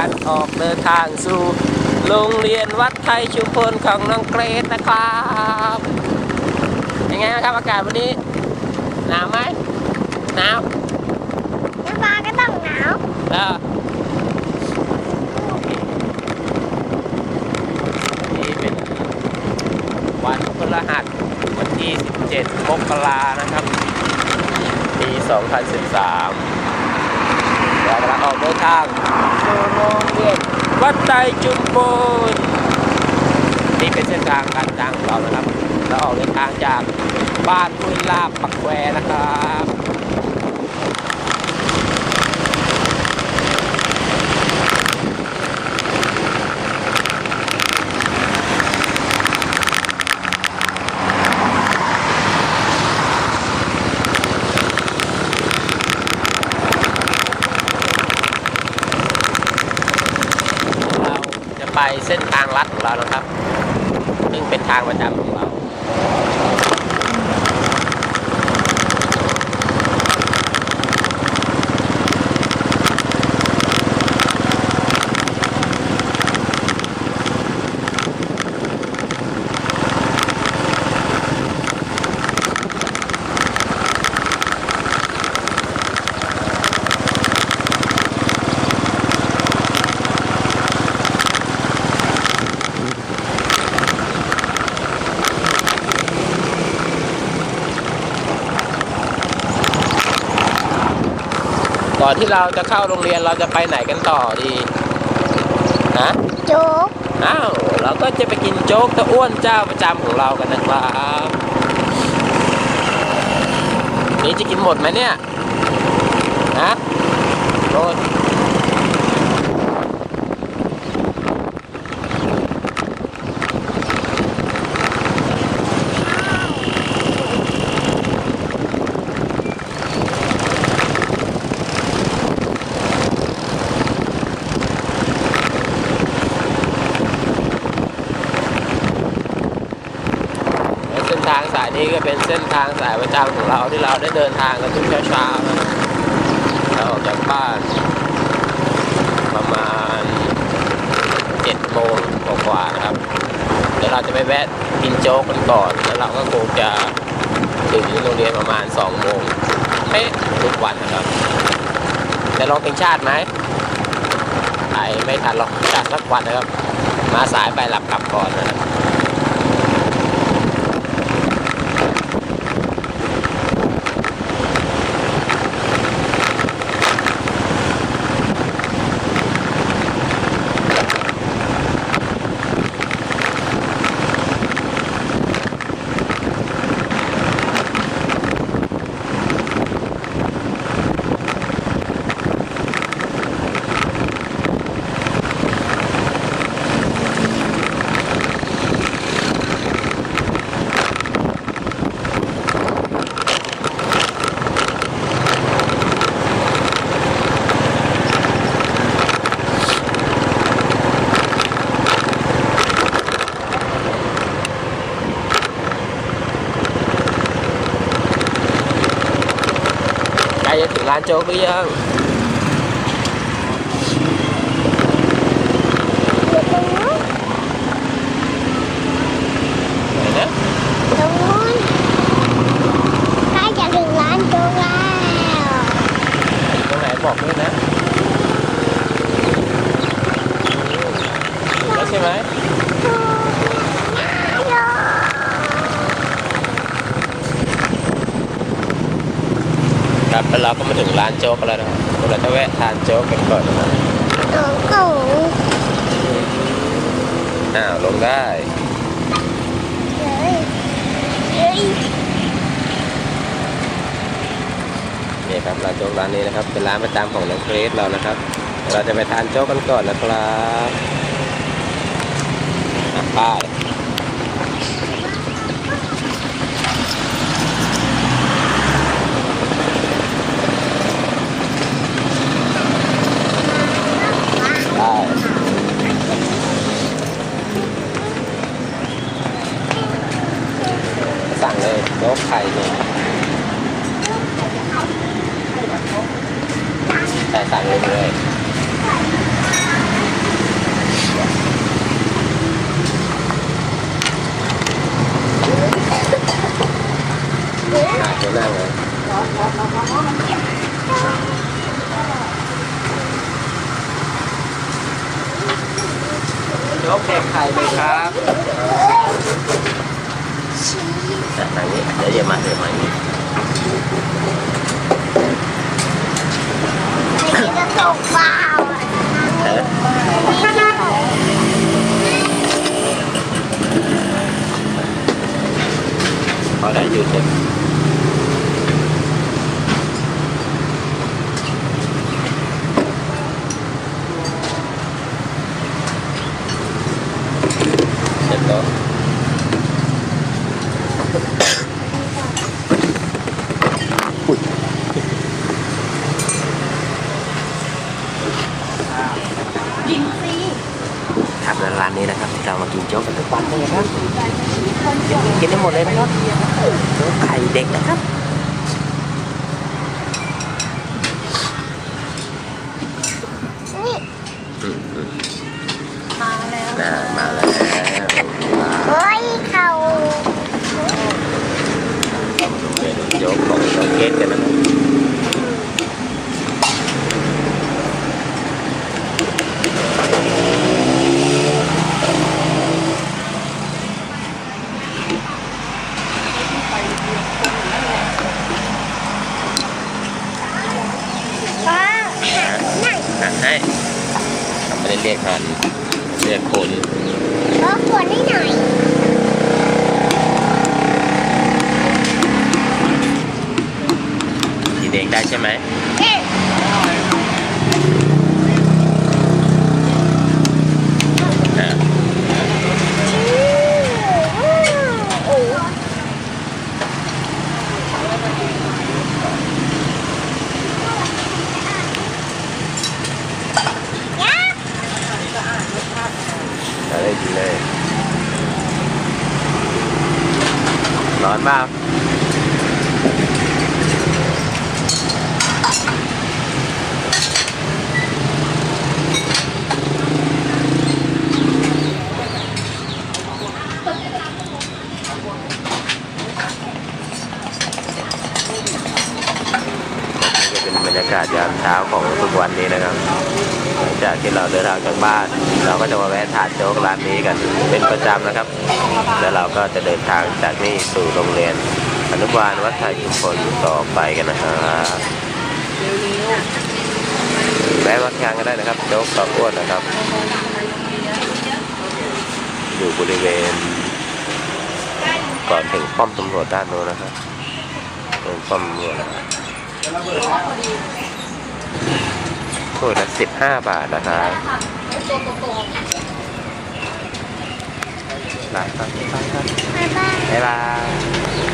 การออกเดินทางสู่โรงเรียนวัดไทยชุมพลของน้องเกรซนะครับเป็นไงครับอากาศวันนี้ หนาวไหมหนาวน้ำปลาก็ต้องหนาวเออนี่เป็นวันพฤหัสวันที่ 17มกรานะครับปี 2013 เรากำลังออกเดินทางสู่โรงเรียนวัดไตรจุมพลนี่เป็นเส้นทางการทางของเรานะครับ เราออกเดินทางจากบ้านพุนลาบปักแควนะครับ เราจะไป เส้นทางลัดของเรานะครับ ซึ่งเป็นทางประจำของเรา ก่ อนที่เราจะเข้าโรงเรียนเราจะไปไหนกันต่อดีฮะโจ๊กอ้าวเราก็จะไปกินโจ๊กตะอ้วนเจ้าประจำของเรากันนะครับนี่จะกินหมดไหมเนี่ยฮะโรยางสายนี้ก็เป็นเส้นทางสายประจำของเราที่เราได้เดินทางกันทุกเช้าๆนะเราออกจากบ้านประมาณเจ็ดโมงกว่าๆนะครับ เดี๋ยวเราจะไปแวะกินโจ๊กกันก่อน แล้วเราก็คงจะถึงโรงเรียนประมาณสองโมงเป๊ะทุกวันนะครับจะลองเพลงชาติไหมไอไม่ทันหรอกชาติสักวันนะครับ มาสายไปหลับกลับก่อนนะครับ ใกล้จะถึงร้านโจ๊กหรือยัง อยู่ตรงนู้น ไหนนะ ตรงนู้นใกล้จะถึงร้านโจ๊กแล้ว ตรงไหนบอกด้วยนะถึงแล้วใช่ไหม ครับแล้วเราก็มาถึงร้านโจ๊กแล้วนะครับเราจะแวะทานโจ๊กกันก่อนนะครับโอ้โหอ้าวลงได้เฮ้ยเฮ้ยนี่ครับร้านโจ๊กร้านนี้นะครับ เป็นร้านประจำของน้องเกรซเรานะครับเดี๋ยวเราจะไปทานโจ๊กกันก่อนนะครับอะไป้าย ยกแกงไข่ไหมครับแต่ทางนี้เดี๋ยวอย่ามาเดี๋ยวมานี้ นี่จะตกเปล่าอะ เออ นี่จะตก พอได้หยุดเลยเสร็จแล้ว ครับและ ร้านนี้นะครับที่เรามากินโจ๊กกันทุกวันเลยนะครับกินได้หมดเลยนะครับโจ๊กไข่เด็กนะครับ นี่ มาแล้วนะมาแล้ว เฮ้ยเขา เมนูโจ๊กของน้องเกดกันนะครับป้านั่ง หันให้ไม่ได้เรียกหัน เรียกคนรบกวนให้หน่อยกินเองได้ใช่ไหม เอ๊ะ อ่า โอ้โหยักษ์ เอาได้กินเลยร้ อนมาก็เป็นบรรยากาศยามเช้าของทุกวันนี้นะครับหลังจากที่เราเดินทางจากบ้าน เราก็จะมาแวะทานโจ๊กร้านนี้กันเป็นประจำนะครับ แล้วเราก็จะเดินทางจากนี่สู่โรงเรียนอนุบาลวัดไทยชุมพลต่อไปกันนะครับแวะวัดกลางก็ได้นะครับโจ๊กต่ออ้วนนะครับ อยู่บริเวณ ก่อนถึงป้อมตำรวจด้านโน้นนะครับตรงป้อมตำรวจนะครับ ตัวยละสิบห้าบาทนะครับลาครับบ๊ายบายบ๊ายบาย